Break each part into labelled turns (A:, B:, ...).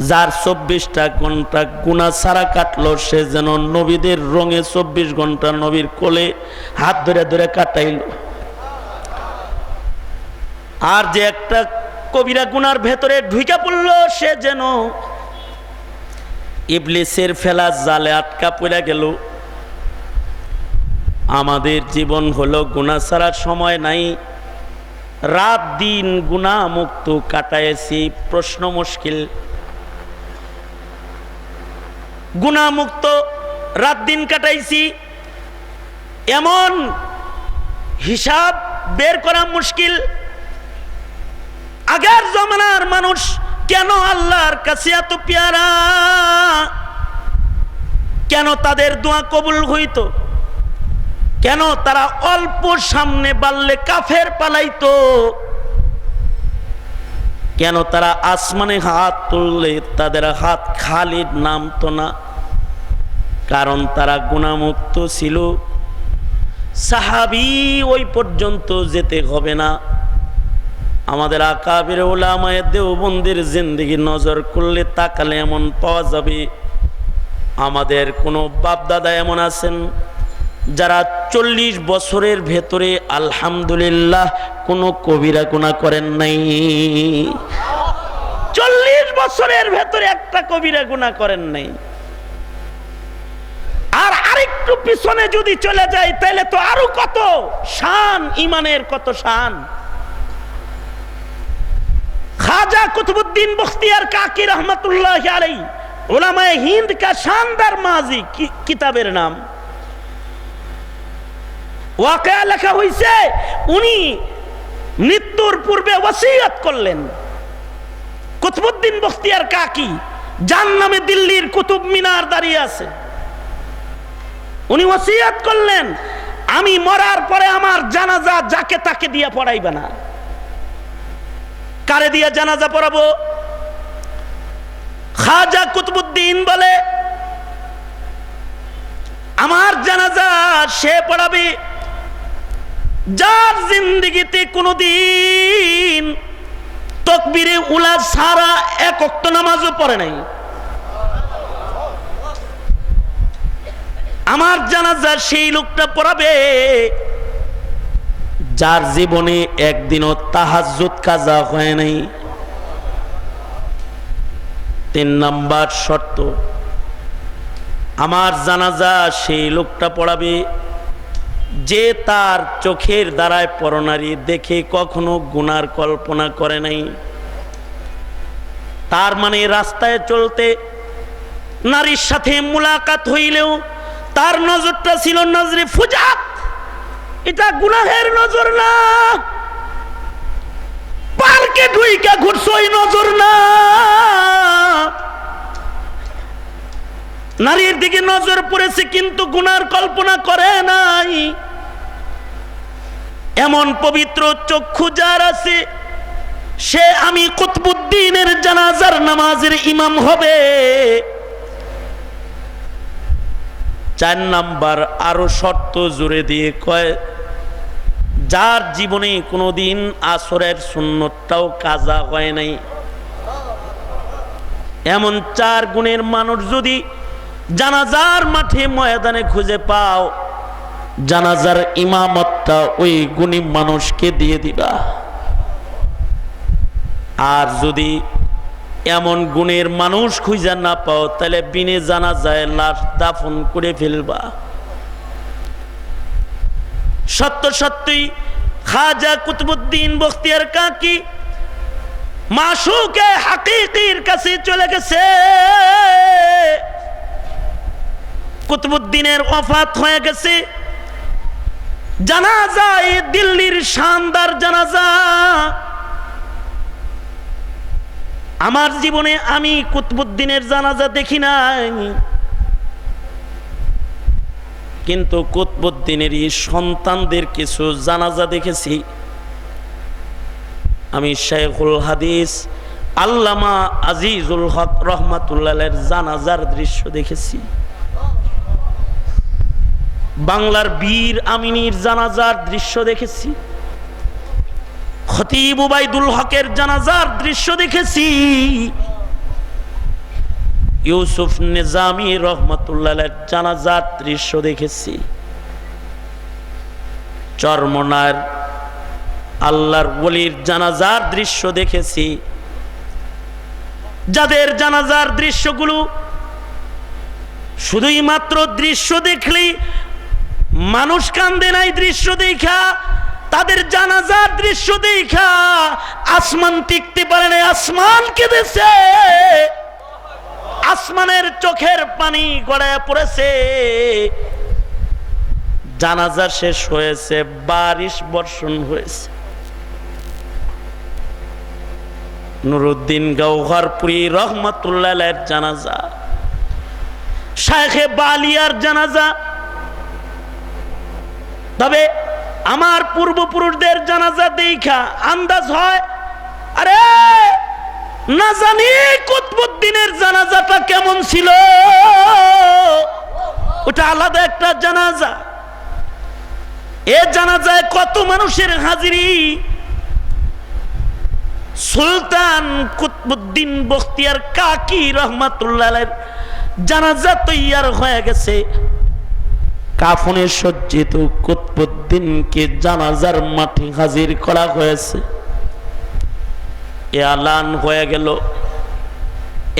A: যার চব্বিশটা ঘণ্টা গুণা ছাড়া কাটলো, সে যেন নবীদের রঙে চব্বিশ ঘণ্টা নবীর কোলে হাত ধরে ধরে কাটাইলো। আর যে একটা কবিরা গুনার ভেতরে ঢুইকা পড়ল, সে যেন ইবলিসের ফেলা জালে আটকা পড়ে গেল। আমাদের জীবন হলো গুণা ছাড়ার সময় নাই। রাত দিন গুণা মুক্ত কাটাইছি, প্রশ্ন মুশকিল। গুণা মুক্ত রাত দিন কাটাইছি। এমন হিসাব বের করা মুশকিল। আগের জমানার মানুষ কেন আল্লাহর কাছে এত পেয়ারা? কেন তাদের দোয়া কবুল হইত? কেন তারা অল্প সামনে বাড়লে কাফের পালাইতো? কেন তারা আসমানে হাত তুললে তাদের হাত খালি নামতো না? কারণ তারা গুণামুক্ত ছিল। সাহাবি ওই পর্যন্ত যেতে হবে না। আমাদের আকাবের ওলামায় দেওবন্দির জিন্দিগি নজর করলে তাকালে এমন পাওয়া যাবে। আমাদের কোনো বাপদাদা এমন আছেন? যারা চল্লিশ বছরের ভেতরে আলহামদুলিল্লাহ কোনো কবিরা গুণা করেন নাই। চল্লিশ বছরের ভেতরে একটা কবিরা গুণা করেন নাই। আর আরেকটু পিছনে যদি চলে যায়, তাহলে তো আরও কত শান, ইমানের কত শান। খাজা কুতুবুদ্দিন বখতিয়ার কাকি রহমতুল্লাহ আলাই ওলামায় হিন্দ কা শানদার মাজি কিতাবের নাম। ওয়াকায়া লেখা হইছে, উনি মৃত্যুর পূর্বে ওসিয়ত করলেন। কুতুবুদ্দিন বখতিয়ার কাকি যার নামে দিল্লির কুতুব মিনার দাঁড়িয়ে আছে। উনি ওসিয়ত করলেন, আমি মরার পরে আমার জানাজা যাকে তাকে দিয়ে পড়াইবে না। কারে দিয়ে জানাজা পড়াবো? খাজা কুতুবুদ্দিন বলে, আমার জানাজা সে পড়াবে যার জিন্দিগিতে কোনোদিন তকবিরে উলা সারা এক অক্ত নামাজও পড়ে নাই। আমার জানাজা সেই লোকটা পড়াবে যার জীবনে একদিনও তাহাজ্জুদ কাজা হয় নাই। তিন নাম্বার শর্ত, আমার জানাজা সেই লোকটা পড়াবে যে তার চোখের দ্বারায় পরনারী দেখে কখনো গুনার কল্পনা করে নাই। তার মানে রাস্তায় চলতে নারীর সাথে মুলাকাত হইলেও তার নজরটা ছিল নজরে ফুজাত। এটা গুনাহের নজর না। পার্কে ঢুইকা ঘুরছো নজর না। নারীর দিকে নজর পড়েছে, কিন্তু গুনার কল্পনা করে নাই। এমন পবিত্র চক্ষু যার আছে, সে আমি কুতবুদ্দিনের জানাজার নামাজের ইমাম হবে। চার নাম্বার আরও শর্ত জুড়ে দিয়ে কয়, যার জীবনে কোনোদিন আসরের সুন্নতটাও কাজা হয় নাই। এমন চার গুণের মানুষ যদি জানাজার মাঠে ময়দানে খুঁজে পাও, জানাজার ইমামতটা ওই গুণী মানুষকে দিয়ে দিবা। আর যদি এমন গুণের মানুষ খুঁজে না পাও, তাহলে বিনে জানা যায় লাশ দাফন করে ফেলবা। সত্য সত্যই খাজা কুতুবুদ্দিন বখতিয়ার কাকি মাসুকে হাকিকির কাছে চলে গেছে। কুতুবুদ্দিনের অফাত হয়ে গেছে। জানাজা দিল্লির শানদার জানাজা। আমার জীবনে আমি কুতবুদ্দিনের জানাজা দেখি নাই। কিন্তু কুতবুদ্দিনেরই সন্তানদের কিছু জানাজা দেখেছি। আমি শেখুল হাদিস, আল্লামা আজিজুল হক রহমাতুল্লাহের জানাজার দৃশ্য দেখেছি। বাংলার বীর আমিনীর জানাজার দৃশ্য দেখেছি। খতিব উবাইদুল হকের জানাজার দৃশ্য দেখেছি। ইউসুফ নিজামি রহমতুল্লাহের জানাজার দৃশ্য দেখেছি। চরমনার আল্লাহর ওলির জানাজার দৃশ্য দেখেছি। যাদের জানাজার দৃশ্যগুলো শুধুই মাত্র দৃশ্য দেখলেই মানুষ কান্দে নাই দৃশ্য দেখা, তাদের জানাজার দৃশ্য দেখা। আসমান টিকতে পারে না আসমান কেঁদেছে। আসমানের চোখের পানি গড়ায় পড়েছে। জানাজা শেষ হয়েছে, বারিশ বর্ষণ হয়েছে। নুরুদ্দিন গৌহরপুরি রহমতুল্লাহ জানাজা, শাইখে বালিয়ার জানাজা তবে আমার পূর্বপুরুষদের জানাজা দেখা আন্দাজ হয়, আরে না জানি কুতবুদ্দিনের জানাজাটা কেমন ছিল। ওটা আলাদা একটা জানাজা। এ জানাজায় কত মানুষের হাজিরি? সুলতান কুতবুদ্দিন বখতিয়ার কাকি রহমাতুল্লাহের জানাজা তৈয়ার হয়ে গেছে। কাফনে সজ্জিত কুতবুদ্দিনকে জানাজার মাঠে হাজির করা হয়েছে। এ আলান হয়ে গেল।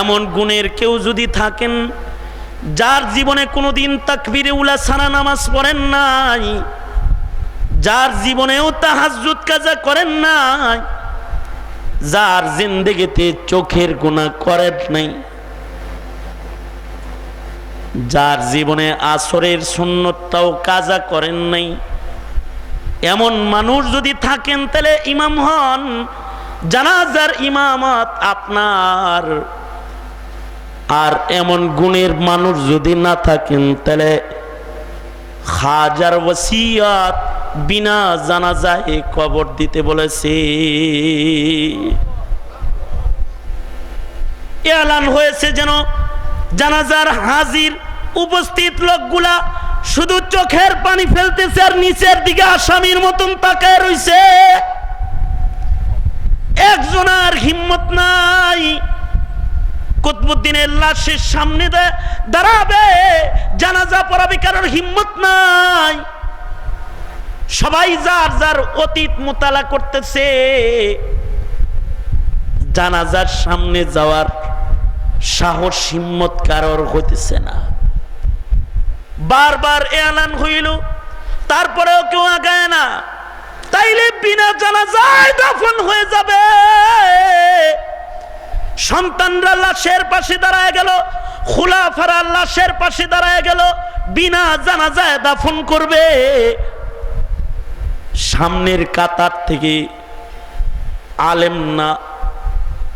A: এমন গুণের কেউ যদি থাকেন, যার জীবনে কোনোদিন তাকবিরে উলা সানা নামাজ পড়েন নাই, যার জীবনেও তাহাজুদ কাজা করেন নাই, যার জিন্দগিতে চোখের গুণা করেন নাই যার জীবনে আসরের সুন্নতটাও কাজা করেন নাই। এমন মানুষ যদি থাকেন, তাহলে ইমাম হন। জানাজার ইমামত আপনার। আর এমন গুণের মানুষ যদি না থাকেন, তাহলে হাজার ওসিয়াত বিনা জানাজায় কবর দিতে বলেছে। এলান হয়েছে যেন জানাজার হাজির উপস্থিত লোকগুলা শুধু চোখের পানি ফেলতেছে আর নিচের দিকে আসামির মতন তাকায় রইছে। একজনের হিম্মত নাই। কুতবুদ্দিনের লাশের সামনে দাঁড়াবে, জানাজা পড়াবে কারোর হিম্মত নাই। সবাই যার যার অতীত মোতালা করতেছে। জানাজার সামনে যাওয়ার সাহস, হিম্মত কারোর হইতেছে না। বারবার এলান হইল, তারপরেও কেউ আগায় না। তাইলে বিনা জানাজায় দাফন হয়ে যাবে। সন্তানরা লাশের পাশে দাঁড়ায় গেল, খুলাফারা লাশের পাশে দাঁড়ায় গেল, বিনা জানাজায় দাফন করবে। সামনের কাতার থেকে আলেম না,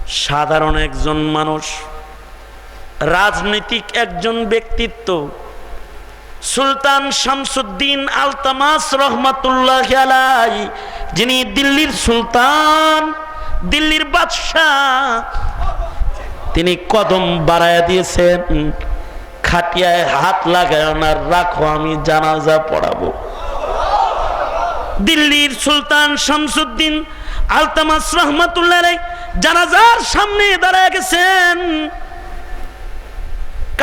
A: সাধারণ একজন মানুষ রাজনৈতিক একজন ব্যক্তিত্ব, সুলতান শামসুদ্দিন আলতামাস রহমাতুল্লাহ যিনি দিল্লির সুলতান, দিল্লির বাদশাহ। তিনি কদম বাড়ায় দিয়েছেন, খাটিয়ায় হাত লাগায় ওনার রাখো আমি জানাজা পড়াবো। দিল্লির সুলতান শামসুদ্দিন আলতামাস রহমাতুল্লাহ জানাজার সামনে দাঁড়ায় গেছেন।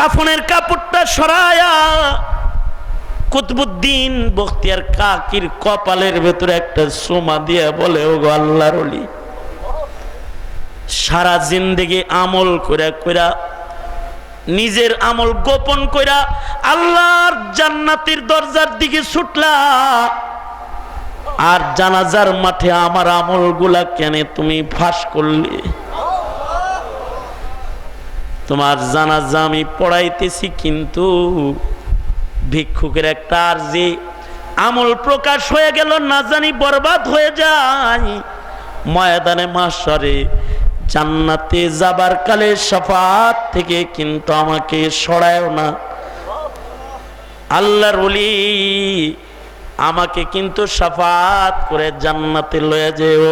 A: কাফনের কাপড়টা সরায়া কুতবুদ্দিন বখতিয়ার কাকির কপালের ভেতরে একটা সোমা দিয়ে বলে ও গো আল্লাহর অলি সারা জিন্দেগি আমল কইরা কইরা, নিজের আমল গোপন কইরা আল্লাহর জান্নাতের দরজার দিকে ছুটলা, আর জানাজার মাঠে আমার আমলগুলা কেন তুমি ফাঁস করলে? তোমার জানাজা আমি পড়াইতেছি, কিন্তু ভিক্ষুকের একটা আর্জি আমল প্রকাশ হয়ে গেল, না জানি বরবাদ হয়ে যায়। ময়দানে মাসরে জান্নাতে যাবার কালে সফাত থেকে কিন্তু আমাকে সরায়ও না। আল্লাহর ওলি আমাকে কিন্তু সাফাত করে জান্নাতে লয়ে যেও।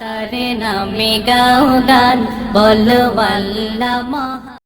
B: তার নামে গাও গান বলো